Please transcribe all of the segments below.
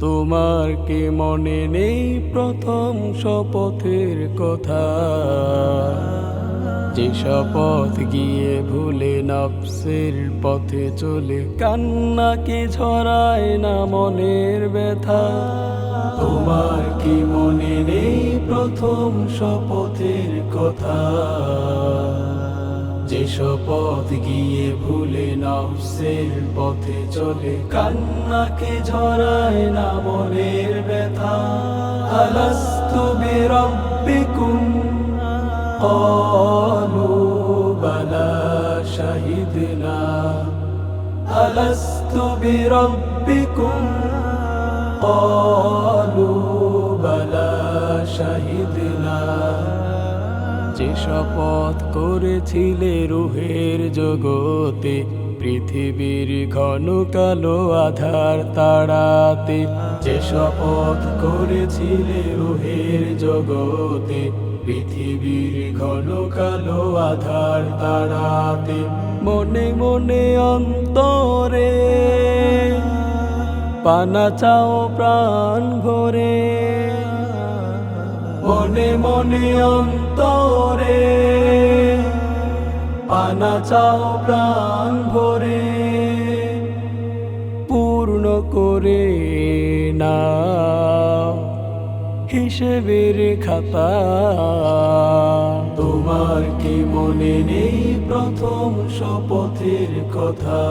তোমার কি মনে নেই প্রথম শপথের কথা? যে শপথ গিয়ে ভুলে নফসের পথে চলে কান্না কি ঝরায় না মনের ব্যথা। তোমার কি মনে নেই প্রথম শপথের কথা? যে শপথ গিয়ে ভুলে নফসের পথে চলে কান্নাকে ঝরায় না মনের ব্যথা আলাস্তু বিরব্বিকুম قالوا بلى شهدنا ألست بربكم قالوا بلى شهدنا যে শপথ করেছিলে রুহের জগতে, পৃথিবীর ঘন কালো আধার তাড়াতে যে শপথ করেছিলে রুহের জগতে, পৃথিবীর ঘন কালো আধার তাড়াতে মনে মনে অন্তরে, পানা চাও প্রাণ ভরে। মনে মনে অন্তরে, পানা চাও প্রাণ ভরে, পূর্ণ করে না হিসেবের খাতা। তোমার কি মনে নেই প্রথম শপথের কথা?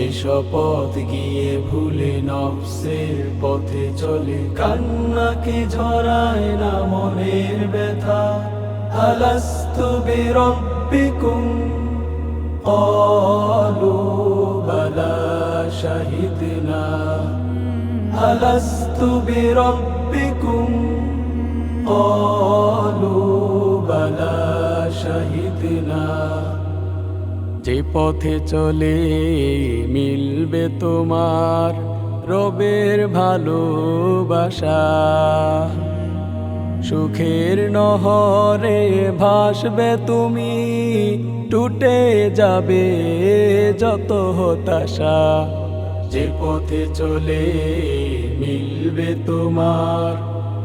যে শপথ গিয়ে ভুলে নফসের পথে চলে কান্নাকে ঝরায় না মনের ব্যথা আলাস্তু বিরব্বিকুম قالوا بلى شهدنا ألست بربكم قالوا بلى شهدنا যে পথে চলে মিলবে তোমার রবের ভালোবাসা। সুখের নহরে ভাসবে তুমি, টুটে যাবে যত হতাশা। যে পথে চলে মিলবে তোমার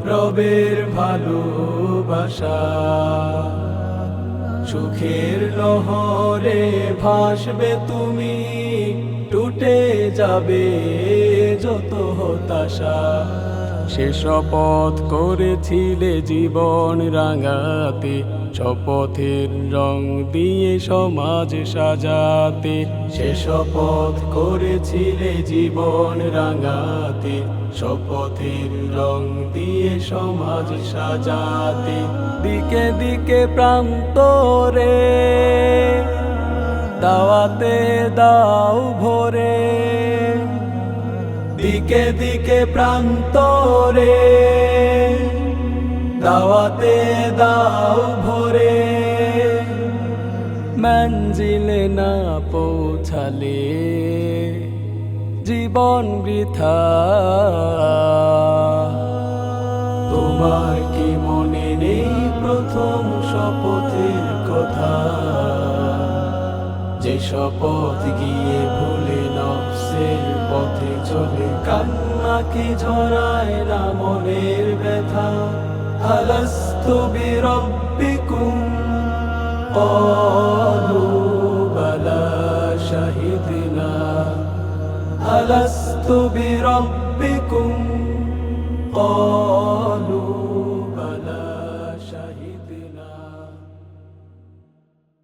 রবের ভালোবাসা। সুখের লহরে ভাসবে তুমি টুটে যাবে যত হতাশা। সে শপথ করেছিলে জীবন রাঙাতে, শপথের রং দিয়ে সমাজ সাজাতে। সে শপথ করেছিলে জীবন রাঙাতে, শপথের রং দিয়ে সমাজ সাজাতে। দিকে দিকে প্রান্তরে, দাওয়াতে দাও ভরে দিকে দিকে প্রান্তরে, দাওয়াতে দাও ভরে। মঞ্জিলে না পৌঁছালে জীবন বৃথা। তোমার কি মনে নেই প্রথম শপথের কথা? শপথ গিয়ে ভুলে নফসের পথে চলে কান্নাকে ঝরায় না মনের ব্যথা আলাস্তু বিরব্বিকুম قالوا بلى شهدنا ألست بربكم